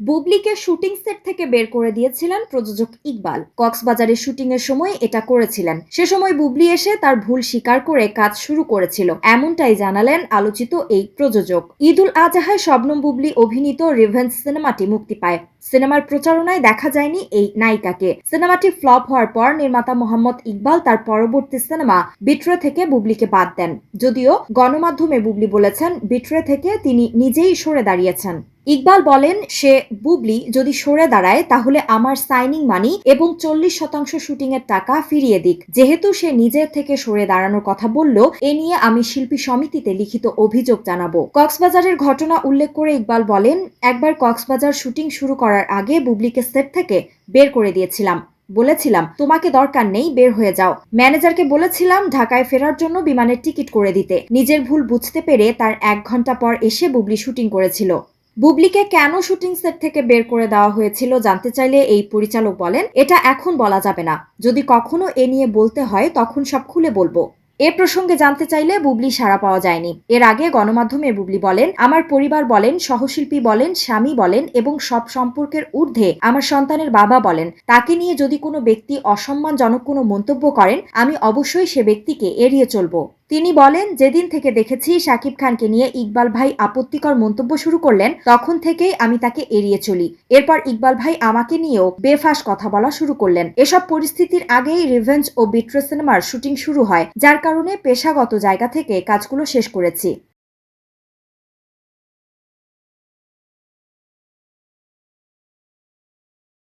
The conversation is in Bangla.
বুবলিকে শুটিং সেট থেকে বের করে দিয়েছিলেন প্রযোজক ইকবাল। কক্সবাজারে শুটিং এর সময় এটা করেছিলেন। সে সময় বুবলি এসে তার ভুল স্বীকার করে কাজ শুরু করেছিল। এমনটাই জানালেন আলোচিত এই প্রযোজক। ঈদুল আজহায় শবনম বুবলি অভিনীত রিভেঞ্জ সিনেমাটি মুক্তি পায়। সিনেমার প্রচারণায় দেখা যায়নি এই নায়িকাকে। সিনেমাটি ফ্লপ হওয়ার পর নির্মাতা মোহাম্মদ ইকবাল তার পরবর্তী সিনেমা বিট্রে থেকে বুবলিকে বাদ দেন। যদিও গণমাধ্যমে বুবলি বলেছেন, বিট্রে থেকে তিনি নিজেই সরে দাঁড়িয়েছেন। ইকবাল বলেন, সে বুবলি যদি সরে দাঁড়ায়, তাহলে আমার সাইনিং মানি এবং চল্লিশ শতাংশ শুটিং এর টাকা ফিরিয়ে দিক। যেহেতু সে নিজের থেকে সরে দাঁড়ানোর কথা বলল, এ নিয়ে আমি শিল্পী সমিতিতে লিখিত অভিযোগ জানাব। কক্সবাজারের ঘটনা উল্লেখ করে ইকবাল বলেন, একবার কক্সবাজার শুটিং শুরু করার আগে বুবলিকে সেট থেকে বের করে দিয়েছিলাম। বলেছিলাম, তোমাকে দরকার নেই, বের হয়ে যাও। ম্যানেজারকে বলেছিলাম, ঢাকায় ফেরার জন্য বিমানের টিকিট করে দিতে। নিজের ভুল বুঝতে পেরে তার এক ঘণ্টা পর এসে বুবলি শুটিং করেছিল। বুবলিকে কেন শুটিং সেট থেকে বের করে দেওয়া হয়েছিল জানতে চাইলে এই পরিচালক বলেন, এটা এখন বলা যাবে না। যদি কখনো এ নিয়ে বলতে হয়, তখন সব খুলে বলব। এ প্রসঙ্গে জানতে চাইলে বুবলি সাড়া পাওয়া যায়নি। এর আগে গণমাধ্যমে বুবলি বলেন, আমার পরিবার বলেন, সহশিল্পী বলেন, স্বামী বলেন এবং সব সম্পর্কের ঊর্ধ্বে আমার সন্তানের বাবা বলেন। তাকে নিয়ে যদি কোনো ব্যক্তি অসম্মানজনক কোনো মন্তব্য করেন, আমি অবশ্যই সে ব্যক্তিকে এড়িয়ে চলবো। তিনি বলেন, যেদিন থেকে দেখেছি শাকিব খানকে নিয়ে ইকবাল ভাই আপত্তিকর মন্তব্য শুরু করলেন, তখন থেকেই আমি তাকে এড়িয়ে চলি। এরপর ইকবাল ভাই আমাকে নিয়েও বেফাস কথা বলা শুরু করলেন। এসব পরিস্থিতির আগেই রিভেঞ্জ ও বিট্রো সিনেমার শুটিং শুরু হয়, যার কারণে পেশাগত জায়গা থেকে কাজগুলো শেষ করেছি।